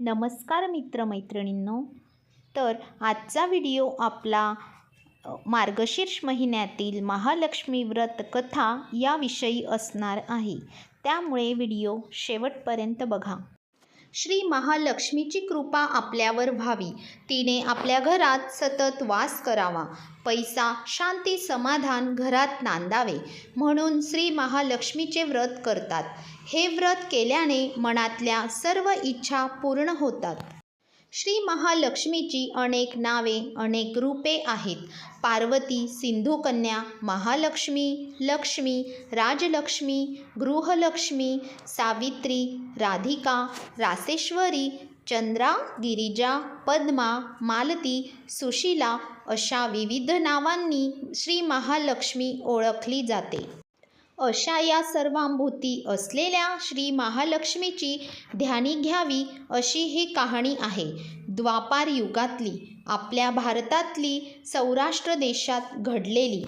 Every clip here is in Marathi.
नमस्कार मित्रमैत्रिणींनो. तर आजचा व्हिडिओ आपला मार्गशीर्ष महिन्यातील महालक्ष्मी व्रत कथा याविषयी असणार आहे. त्यामुळे व्हिडिओ शेवटपर्यंत बघा. श्री महालक्ष्मीची कृपा आपल्यावर व्हावी. तिने आपल्या घरात सतत वास करावा. पैसा शांती समाधान घरात नांदावे म्हणून श्री महालक्ष्मीचे व्रत करतात. हे व्रत केल्याने मनातल्या सर्व इच्छा पूर्ण होतात. श्री महालक्ष्मीची अनेक नावे अनेक रूपे आहेत. पार्वती सिंधुकन्या महालक्ष्मी लक्ष्मी राजलक्ष्मी गृहलक्ष्मी सावित्री राधिका रासेश्वरी चंद्रा गिरिजा पद्मा मालती सुशीला अशा विविध नावांनी श्री महालक्ष्मी ओळखली जाते. अशा या सर्वांभूती असलेल्या श्री महालक्ष्मीची ध्यानी घ्यावी अशी ही कहाणी आहे. द्वापार युगातली आपल्या भारतातली सौराष्ट्र देशात घडलेली.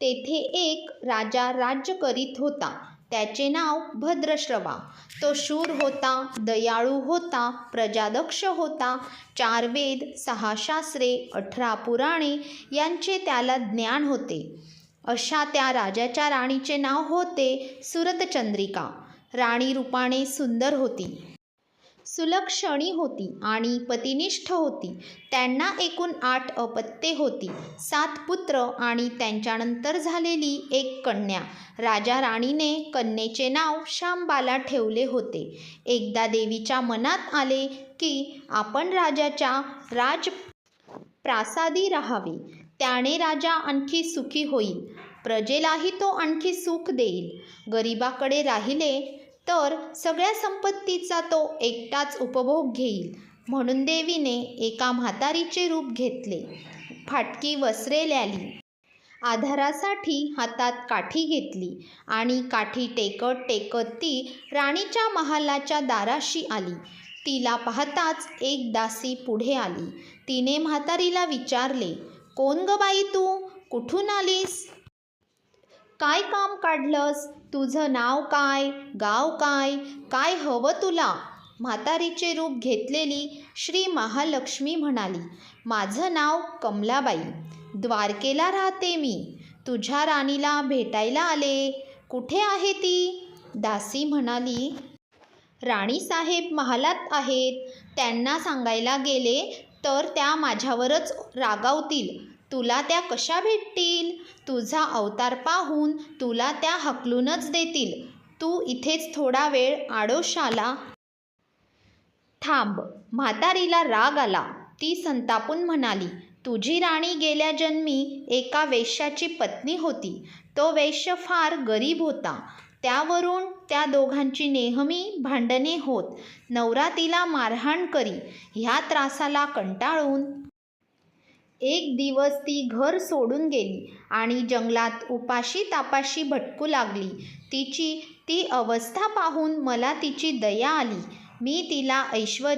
तेथे एक राजा राज्य करीत होता. त्याचे नाव भद्रश्रवा. तो शूर होता दयाळू होता प्रजादक्ष होता. चार वेद सहा शास्त्रे अठरा पुराणे यांचे त्याला ज्ञान होते. अशा त्या राजाच्या राणीचे नाव होते सुरतचंद्रिका. राणी रूपाने सुंदर होती. सुलक्षणी होती आणि पतिनिष्ठ होती. त्यांना एकूण आठ अपत्ये होती. सात पुत्र आणि त्यांच्यानंतर झालेली एक कन्या. राजा राणीने कन्येचे नाव श्यामबाला ठेवले होते. एकदा देवीच्या मनात आले की आपण राजाच्या राज प्रासादी राहावे. त्याने राजा आणखी सुखी होईल. प्रजेलाही तो आणखी सुख देईल. गरिबाकडे राहिले तर सगळ्या संपत्तीचा तो एकटाच उपभोग घेईल. म्हणून देवीने एका म्हातारीचे रूप घेतले. फाटकी वस्त्रे ल्याली आधारासाठी हातात काठी घेतली आणि काठी टेकत टेकत ती राणीच्या महालाच्या दाराशी आली. तिला पाहताच एक दासी पुढे आली. तिने म्हातारीला विचारले कोण ग बाई तू? कुठून आलीस? काय काम काढलंस? तुझं नाव काय? गाव काय? काय हवं तुला? म्हातारीचे रूप घेतलेली श्री महालक्ष्मी म्हणाली माझं नाव कमलाबाई. द्वारकेला राहते मी. तुझ्या राणीला भेटायला आले. कुठे आहे ती? दासी म्हणाली राणीसाहेब महालात आहेत. त्यांना सांगायला गेले तर त्या माझ्यावरच रागावतील. तुला त्या कशा भेटतील? तुझा अवतार पाहून तुला त्या हकलूनच देतील. तू इथेच थोडा वेळ आडोशाला थांब. म्हातारीला राग आला. ती संतापून म्हणाली तुझी राणी गेल्या जन्मी एका वेश्याची पत्नी होती. तो वेश्य फार गरीब होता. त्यावरून त्या दोघांची नेहमी भांडणे होत. नवरा तिला मारहाण करी. ह्या त्रासाला कंटाळून एक दिवस ती घर सोडून गेली आणि जंगलात उपाशी तापाशी भटकू लागली. तिची ती अवस्था पाहून मला तिची दया आली. मी तिला ऐश्वर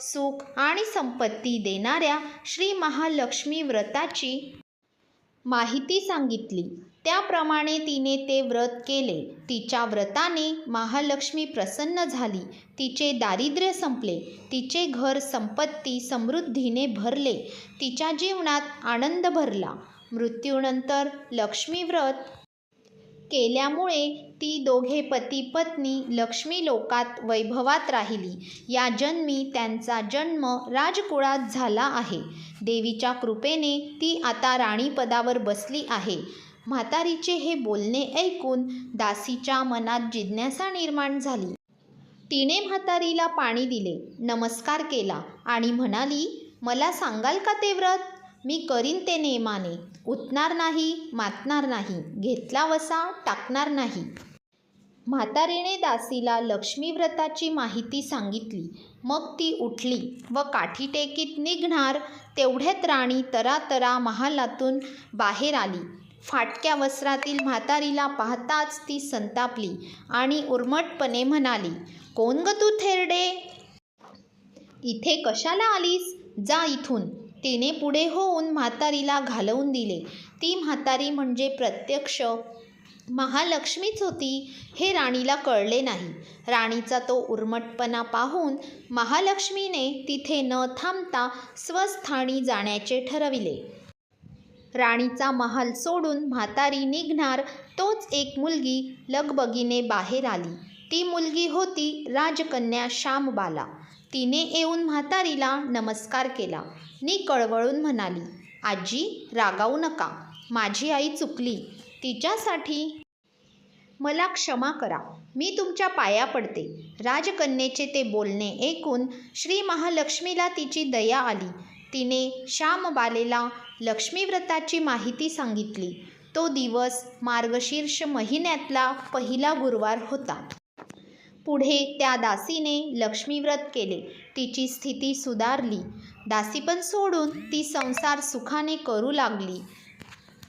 सुख आणि संपत्ती देणाऱ्या श्री महालक्ष्मी व्रताची माहिती सांगितली. त्याप्रमाणे तिने ते व्रत केले. तिच्या व्रताने महालक्ष्मी प्रसन्न झाली. तिचे दारिद्र्य संपले. तिचे घर संपत्ती समृद्धीने भरले. तिच्या जीवनात आनंद भरला. मृत्यूनंतर लक्ष्मी व्रत केल्यामुळे ती दोघे पती पत्नी लक्ष्मी लोकात वैभवात राहिली. या जन्मी त्यांचा जन्म राजकुळात झाला आहे. देवीच्या कृपेने ती आता राणीपदावर बसली आहे. म्हातारीचे हे बोलणे ऐकून दासीच्या मनात जिज्ञासा निर्माण झाली. तिने म्हातारीला पाणी दिले नमस्कार केला आणि म्हणाली मला सांगाल का ते व्रत? मी करीन ते नेमाने. उठणार नाही मातणार नाही घेतला वसा टाकणार नाही. म्हातारीने दासीला लक्ष्मीव्रताची माहिती सांगितली. मग ती उठली व काठी टेकीत निघणार तेवढ्यात राणी तरातरा महालातून बाहेर आली. फाटक्या वस्त्रातील म्हातारीला पाहताच ती संतापली आणि उर्मटपणे म्हणाली कोण ग तू थेरडे? इथे कशाला आलीस? जा इथून. तिने पुढे होऊन म्हातारीला घालवून दिले. ती म्हातारी म्हणजे प्रत्यक्ष महालक्ष्मीच होती हे राणीला कळले नाही. राणीचा तो उर्मटपणा पाहून महालक्ष्मीने तिथे न थांबता स्वस्थानी जाण्याचे ठरविले. राणीचा महाल सोडून म्हातारी निघणार तोच एक मुलगी लगबगीने बाहेर आली. ती मुलगी होती राजकन्या श्यामबाला. तिने येऊन म्हातारीला नमस्कार केला. नी कळवळून म्हणाली आजी रागावू नका. माझी आई चुकली. तिच्यासाठी मला क्षमा करा. मी तुमच्या पाया पडते. राजकन्येचे ते बोलणे ऐकून श्री महालक्ष्मीला तिची दया आली. तिने श्यामबालेला लक्ष्मीव्रताची माहिती सांगितली. तो दिवस मार्गशीर्ष महिन्यातला पहिला गुरुवार होता. पुढे त्या दासीने लक्ष्मीव्रत केले. तिची स्थिती सुधारली. दासी पण सोडून ती संसार सुखाने करू लागली.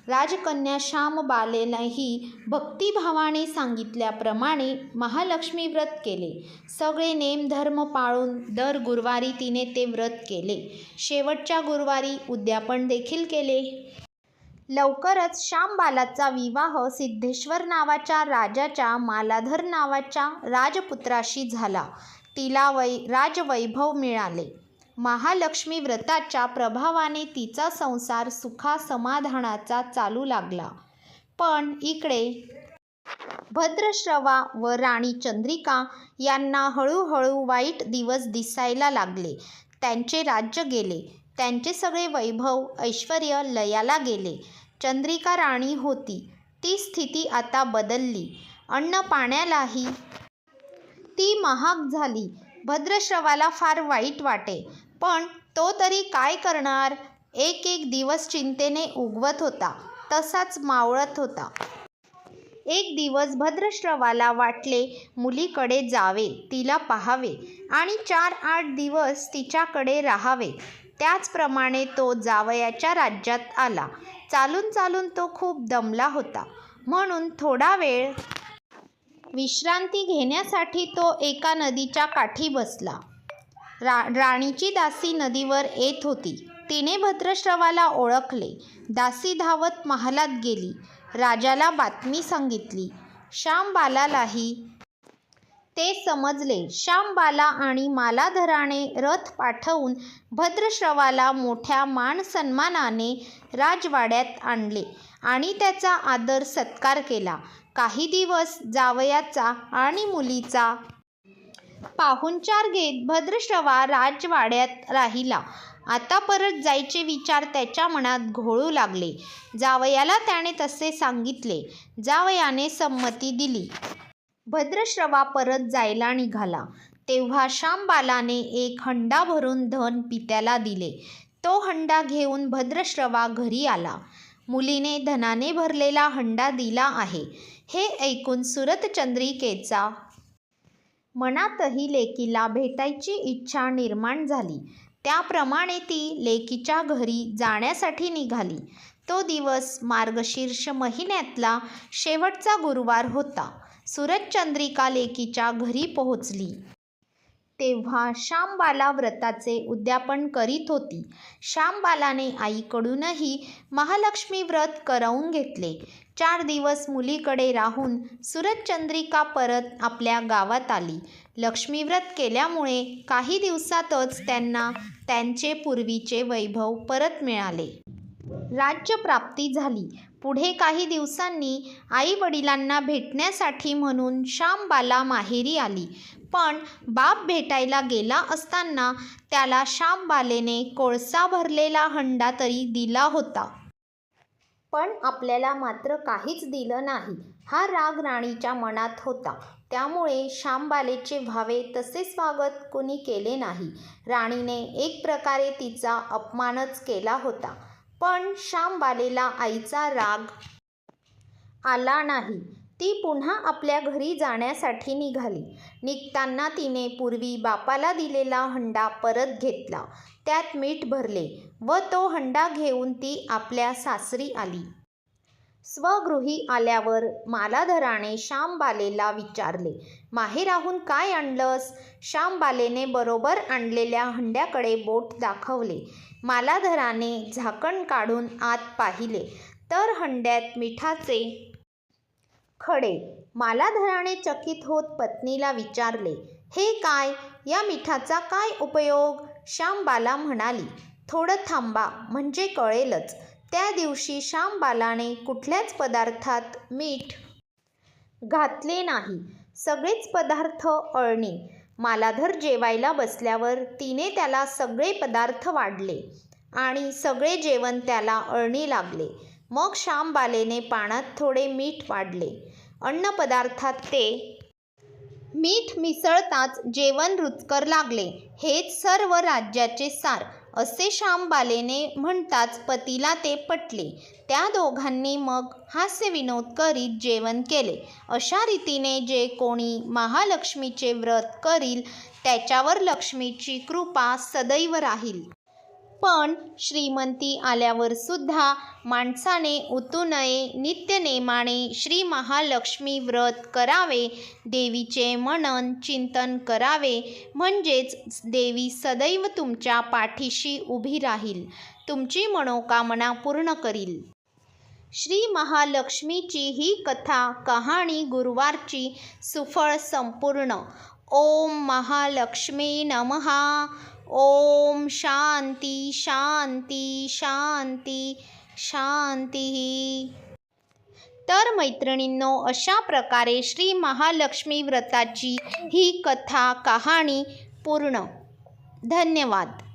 राजकन्या श्यामबालेलाही भक्तिभावाने सांगितल्याप्रमाणे महालक्ष्मी व्रत केले. सगळे नेमधर्म पाळून दर गुरुवारी तिने ते व्रत केले. शेवटच्या गुरुवारी उद्यापन देखील केले. लवकरच श्यामबालाचा विवाह सिद्धेश्वर नावाच्या राजाच्या मालाधर नावाच्या राजपुत्राशी झाला. तिला वै राजवैभव मिळाले. महालक्ष्मी व्रताच्या प्रभावाने तिचा संसार सुखा समाधानाचा चालू लागला. पण इकडे भद्रश्रवा व राणी चंद्रिका यांना हळूहळू वाईट दिवस दिसायला लागले. त्यांचे राज्य गेले. त्यांचे सगळे वैभव ऐश्वर लयाला गेले. चंद्रिका राणी होती. ती स्थिती आता बदलली. अन्न पाण्यालाही ती महाग झाली. भद्रश्रवाला फार वाईट वाटे. पण तो तरी काय करणार? एक एक दिवस चिंतेने उगवत होता. तसाच मावळत होता. एक दिवस भद्रश्रवाला वाटले मुलीकडे जावे तिला पाहावे आणि चार आठ दिवस तिच्याकडे राहावे. त्याचप्रमाणे तो जावयाच्या राज्यात आला. चालून चालून तो खूप दमला होता. म्हणून थोडा वेळ विश्रांती घेण्यासाठी तो एका नदीच्या काठी बसला. रा राणीची दासी नदीवर येत होती. तिने भद्रश्रवाला ओळखले. दासी धावत महालात गेली. राजाला बातमी सांगितली. श्यामबालालाही ते समजले. श्यामबाला आणि मालाधराने रथ पाठवून भद्रश्रवाला मोठ्या मानसन्मानाने राजवाड्यात आणले आणि त्याचा आदर सत्कार केला. काही दिवस जावयाचा आणि मुलीचा पाहुणचार घेत भद्रश्रवा राजवाड्यात राहिला. आता परत जायचे विचार त्याच्या मनात घोळू लागले. जावयाला त्याने तसे सांगितले. जावयाने संमती दिली. भद्रश्रवा परत जायला निघाला. तेव्हा श्यामबालाने एक हंडा भरून धन पित्याला दिले. तो हंडा घेऊन भद्रश्रवा घरी आला. मुलीने धनाने भरलेला हंडा दिला आहे. हे ऐकून सुरतचंद्रिकेचा मनातही लेकीला भेटायची इच्छा निर्माण झाली. त्याप्रमाणे ती लेकीच्या घरी जाण्यासाठी निघाली. तो दिवस मार्गशीर्ष महिन्यातला शेवटचा गुरुवार होता. सूरजचंद्रिका लेकीच्या घरी पोहोचली. तेव्हा श्यामबाला व्रताचे उद्यापन करीत होती. श्यामबालाने आईकडूनही महालक्ष्मी व्रत करवून घेतले. चार दिवस मुलीकडे राहून सुरतचंद्रिका परत आपल्या गावात आली. लक्ष्मीव्रत केल्यामुळे काही दिवसातच त्यांना त्यांचे पूर्वीचे वैभव परत मिळाले. राज्यप्राप्ती झाली. पुढे काही दिवसांनी आई वडिलांना भेटण्यासाठी म्हणून श्यामबाला माहेरी आली. पण बाप भेटायला गेला असताना त्याला श्यामबालेने कोळसा भरलेला हंडा तरी दिला होता. पण आपल्याला मात्र काहीच दिलं नाही. हा राग राणीच्या मनात होता. त्यामुळे श्यामबालेचे व्हावे तसे स्वागत कुणी केले नाही. राणीने एक प्रकारे तिचा अपमानच केला होता. पण श्यामबालेला आईचा राग आला नाही. ती पुन्हा आपल्या घरी जाण्यासाठी निघाली. निघताना तिने पूर्वी बापाला दिलेला हंडा परत घेतला. त्यात मीठ भरले व तो हंडा घेऊन ती आपल्या सासरी आली. स्वगृही आल्यावर मालाधराने श्यामबालेला विचारले माहेराहून काय आणलंस? श्यामबालेने बरोबर आणलेल्या हंड्याकडे बोट दाखवले. मालाधराने झाकण काढून आत पाहिले. तर हंड्यात मिठाचे खडे. मालाधराने चकित होत पत्नीला विचारले हे काय? या मिठाचा काय उपयोग? श्यामबाला म्हणाली थोडं थांबा म्हणजे कळेलच. त्या दिवशी श्यामबालाने कुठल्याच पदार्थात मीठ घातले नाही. सगळेच पदार्थ अळणी. मालाधर जेवायला बसल्यावर तिने त्याला सगळे पदार्थ वाढले आणि सगळे जेवण त्याला अळणी लागले. मग श्यामबालेने पाण्यात थोडे मीठ वाढले. अन्नपदार्थात ते मीठ मिसळताच जेवण रुचकर लागले. हेच सर्व राज्याचे सार असे श्यामबालेने म्हणताच पतीला ते पटले. त्या दोघांनी मग हास्यविनोद करीत जेवण केले. अशा रीतीने जे कोणी महालक्ष्मीचे व्रत करील त्याच्यावर लक्ष्मीची कृपा सदैव राहील. पण श्रीमंती आल्यावर सुद्धा माणसाने उतू नये नित्यनेमाने श्री महालक्ष्मी व्रत करावे देवीचे मनन चिंतन करावे. म्हणजेच देवी सदैव तुमच्या पाठीशी उभी राहील. तुमची मनोकामना पूर्ण करील. श्री महालक्ष्मीची ही कथा कहाणी गुरुवारची सुफळ संपूर्ण. ओम महालक्ष्मी नमहा ओम शांती शांती शांती शांती। तर मैत्रिणींनो अशा प्रकारे श्री महालक्ष्मी व्रताची ही कथा कहाणी पूर्ण. धन्यवाद.